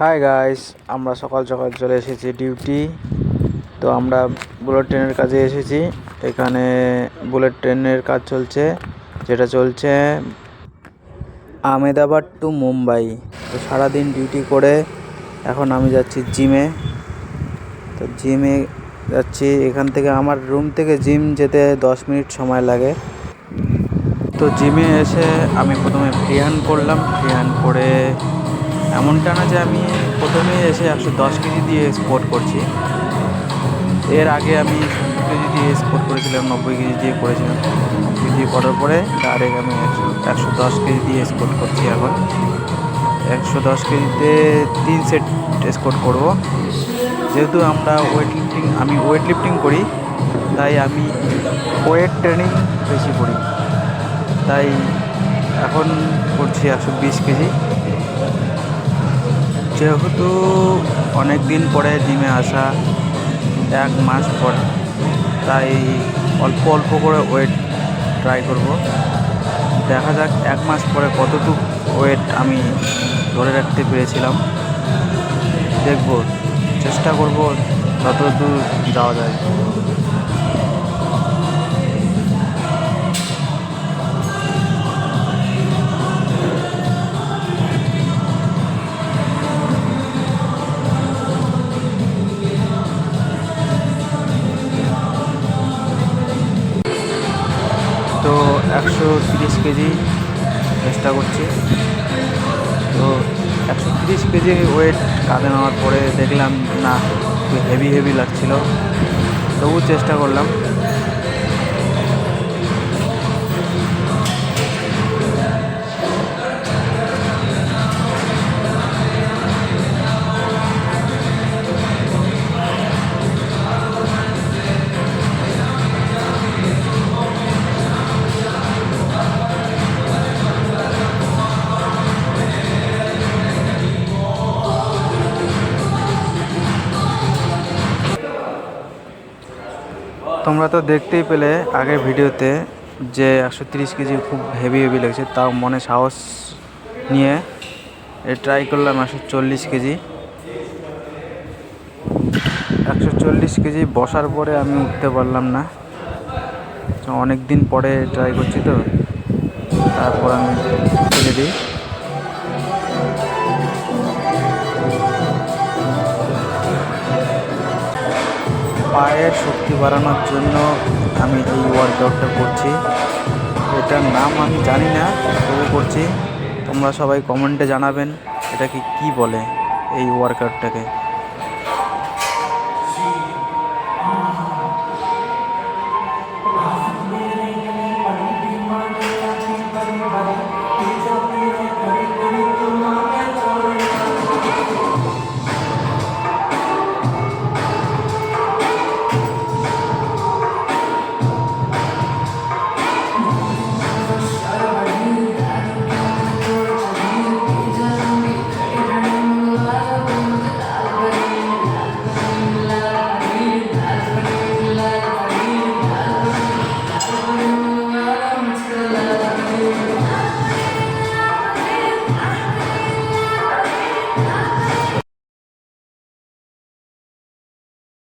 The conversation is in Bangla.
হাই গাইস আমরা সকাল সকাল চলে এসেছি ডিউটি তো আমরা বুলেট ট্রেনের কাজে এসেছি। এখানে বুলেট ট্রেনের কাজ চলছে, যেটা চলছে আমেদাবাদ টু মুম্বাই। তো সারাদিন ডিউটি করে এখন আমি যাচ্ছি জিমে তো জিমে যাচ্ছি, এখান থেকে আমার রুম থেকে জিম যেতে দশ মিনিট সময় লাগে। তো জিমে এসে আমি প্রথমে ফ্রি হ্যান্ড করলাম। ফ্রি করে এমনটা না যে আমি প্রথমে এসে একশো দশ কেজি দিয়ে স্পোর্ট করছি। এর আগে আমি কেজি দিয়ে স্পোর্ট করেছিলাম, নব্বই কেজি দিয়ে করেছিলাম। নব্বই করার পরে ডাইরেক্ট আমি একশো একশো দশ কেজি দিয়ে স্পোর্ট করছি এখন। একশো দশ কেজিতে তিন সেট স্কোট করব। যেহেতু আমরা ওয়েট লিফটিং আমি ওয়েট লিফটিং করি, তাই আমি ওয়েট ট্রেনিং বেশি করি। তাই এখন করছি একশো বিশ কেজি। যেহেতু অনেক দিন পরে জিমে আসা, এক মাস পর, তাই অল্প অল্প করে ওয়েট ট্রাই করব। দেখা যাক এক মাস পরে কতটুকু ওয়েট আমি ধরে রাখতে পেরেছিলাম। দেখব, চেষ্টা করব যতদূর যাওয়া যায়। একশো তিরিশ কেজি চেষ্টা করছি। তো একশো তিরিশ কেজি ওয়েট কাঁধে নেওয়ার পরে দেখলাম, না হেভি হেভি লাগছিল। তবু চেষ্টা করলাম। তোমরা তো দেখতেই পেলে আগের ভিডিওতে যে একশো তিরিশ কেজি খুব হেভি হেভি লেগেছে, তাও মনে সাহস নিয়ে এ ট্রাই করলাম একশো চল্লিশ কেজি। একশো চল্লিশ কেজি বসার পরে আমি উঠতে পারলাম না। অনেক দিন পরে ট্রাই করছি তো, তারপর আমি ফেলে দিই। পায়ের শক্তি বাড়ানোর জন্য আমি এই ওয়ার্কআউটটা করছি। এটার নাম আমি জানি না, তবু করছি। তোমরা সবাই কমেন্টে জানাবেন, এটাকে কি বলে এই ওয়ার্কআউটটাকে